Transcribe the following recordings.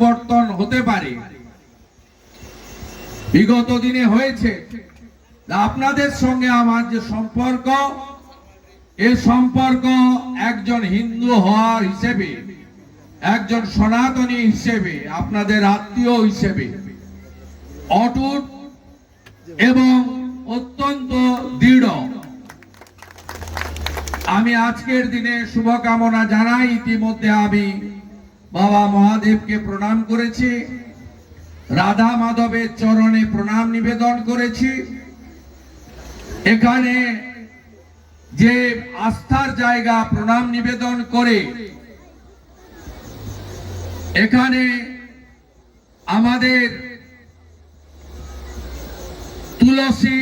পরিবর্তন হতে পারে। বিগত দিনে হয়েছে। আপনাদের সঙ্গে আমার যে সম্পর্ক, এ সম্পর্ক একজন হিন্দু হওয়ার হিসেবে, একজন সনাতনী হিসেবে, আপনাদের আত্মীয় হিসেবে অটুট এবং অত্যন্ত দৃঢ়। আমি আজকের দিনে শুভকামনা জানাই। ইতিমধ্যে আমি বাবা মহাদেবকে প্রণাম করেছি। রাধা মাধবের চরণে প্রণাম নিবেদন করেছি। এখানে যে আস্থার জায়গা প্রণাম নিবেদন করে, এখানে আমাদের তুলসী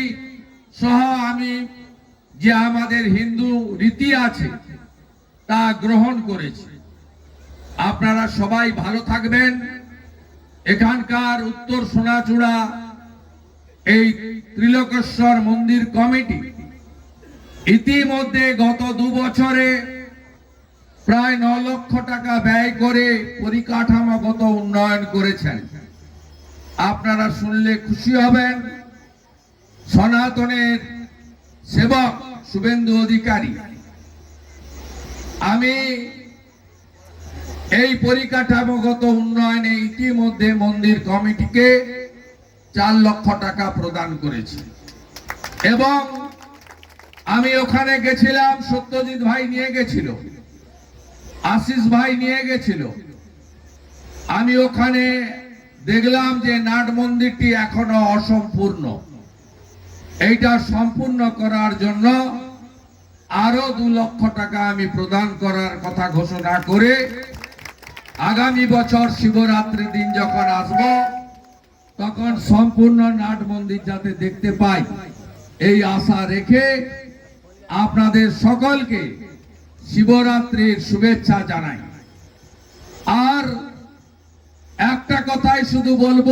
সহ আমি যে আমাদের হিন্দু রীতি আছে, তা গ্রহণ করেছি। আপনারা সবাই ভালো থাকবেন। এখানকার উত্তর সোনাচূড়া, এই ত্রিলোকেশ্বর মন্দির কমিটি ইতিমধ্যে গত দু বছরে প্রায় ন লক্ষ টাকা ব্যয় করে পরিকাঠামোগত উন্নয়ন করেছেন। আপনারা শুনলে খুশি হবেন। সনাতনের সেবক শুভেন্দু অধিকারী। আমি এই পরিকাঠামোগত উন্নয়নে ইতিমধ্যে মন্দির কমিটিকে চার লক্ষ টাকা প্রদান করেছি। এবং আমি ওখানে গেছিলাম, সত্যজিৎ ভাই নিয়ে গেছিল, আশিস ভাই নিয়ে গেছিল। আমি ওখানে দেখলাম যে নাট মন্দিরটি এখনও অসম্পূর্ণ। এইটা সম্পূর্ণ করার জন্য আরও দু লক্ষ টাকা আমি প্রদান করার কথা ঘোষণা করে আগামী বছর শিবরাত্রি দিন যখন আসব, তখন সম্পূর্ণ নাট মন্দির যাতে দেখতে পাই। এই আশা রেখে আপনাদের সকলকে শিবরাত্রির শুভেচ্ছা জানাই। আর একটা কথাই শুধু বলব,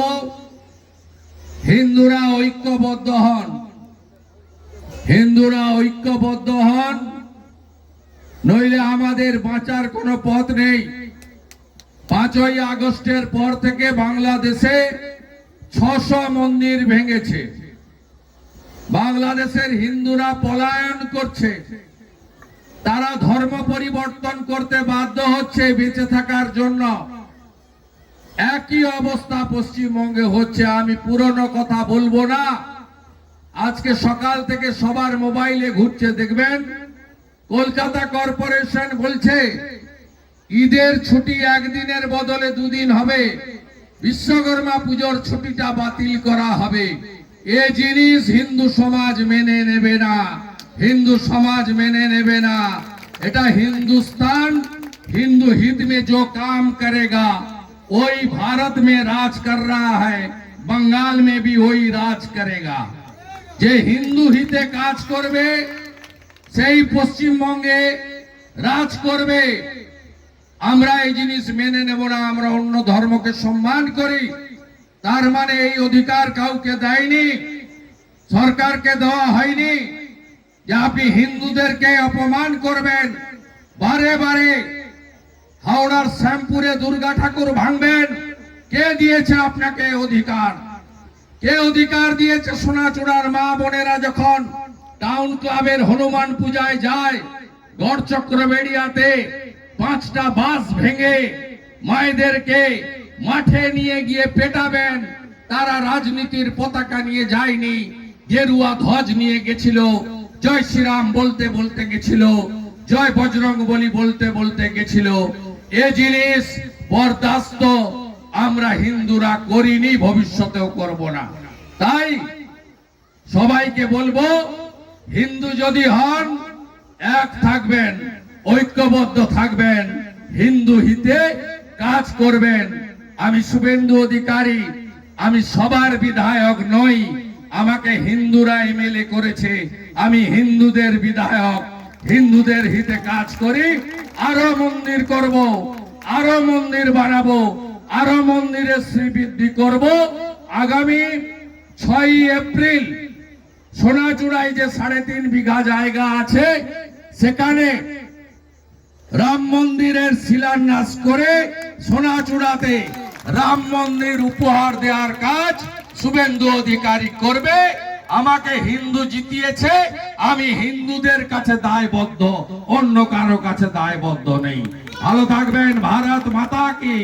হিন্দুরা ঐক্যবদ্ধ হন। হিন্দুরা ঐক্যবদ্ধ হন, নইলে আমাদের বাঁচার কোনো পথ নেই। পাঁচই আগস্টের পর থেকে বাংলাদেশে ছশো মন্দির ভেঙেছে। বাংলাদেশের হিন্দুরা পলায়ন করছে। তারা ধর্ম পরিবর্তন করতে বাধ্য হচ্ছে বেঁচে থাকার জন্য। একই অবস্থা পশ্চিমবঙ্গে হচ্ছে, আমি পুরনো কথা বলব না। আজকে সকাল থেকে সবার মোবাইলে ঘুরছে, দেখবেন? কলকাতা কর্পোরেশন বলছে ঈদের ছুটি একদিনের বদলে দুদিন হবে বিশ্বকর্মা পুজোর ছুটিটা বাতিল করা হবে এ জিনিস হিন্দু সমাজ মেনে নেবে না হিন্দু সমাজ মেনে নেবে না এটা হিন্দুস্তান हिंदू हित में जो काम करेगा वही भारत में राज कर रहा है बंगाल में भी वही राज करेगा যে হিন্দু হিতে কাজ করবে সেই পশ্চিমবঙ্গে রাজ করবে আমরা এই জিনিস মেনে নেব না, আমরা অন্য ধর্মকে সম্মান করি। তার মানে এই অধিকার কাউকে দেয়নি, সরকারকে দেওয়া হয়নি যে আপনি হিন্দুদেরকে অপমান করবেন, বারে বারে হাওড়ার শ্যামপুরে দুর্গা ঠাকুর ভাঙবেন। কে দিয়েছে আপনাকে অধিকার? কে অধিকার দিয়েছে সোনাচূড়ার মা বোনেরা যখন টাউন ক্লাবের হনুমান পূজায় যায় গড়চক্র বেড়িয়াতে পাঁচটা বাস ভেঙে মায়েদেরকে মাঠে নিয়ে গিয়ে পেটাবেন। তারা রাজনীতির পতাকা নিয়ে যায়নি। গেরুয়া ধ্বজ নিয়ে গেছিল। জয় শ্রীরাম বলতে বলতে গেছিল। জয় বজরং বলি বলতে বলতে গেছিল। এ জিনিস বরদাস্ত। আমরা হিন্দুরা করিনি, ভবিষ্যতেও করব না। তাই সবাইকে বলব, হিন্দু যদি হন, এক থাকবেন। ঐক্যবদ্ধ থাকবেন, হিন্দু হিতে কাজ করবেন। আমি শুভেন্দু অধিকারী, আমি সবার বিধায়ক নই, আমাকে হিন্দুরা এমএলএ করেছে। আমি হিন্দুদের বিধায়ক, হিন্দুদের হিতে কাজ করি, আরও মন্দির করব, আরও মন্দির বানাবো, আরও মন্দিরের শ্রীবৃদ্ধি করব। আগামী ছয় এপ্রিল, সোনাচূড়ায় যে সাড়ে তিন বিঘা জায়গা আছে, সেখানে রাম মন্দিরের শিলান্যাস করে সোনাচূড়াতে রাম মন্দির উপহার দেওয়ার কাজ শুভেন্দু অধিকারী করবে। আমাকে হিন্দু জিতিয়েছে, আমি হিন্দুদের কাছে দায়বদ্ধ, অন্য কারও কাছে দায়বদ্ধ নেই। ভালো থাকবেন, ভারত মাতা কি।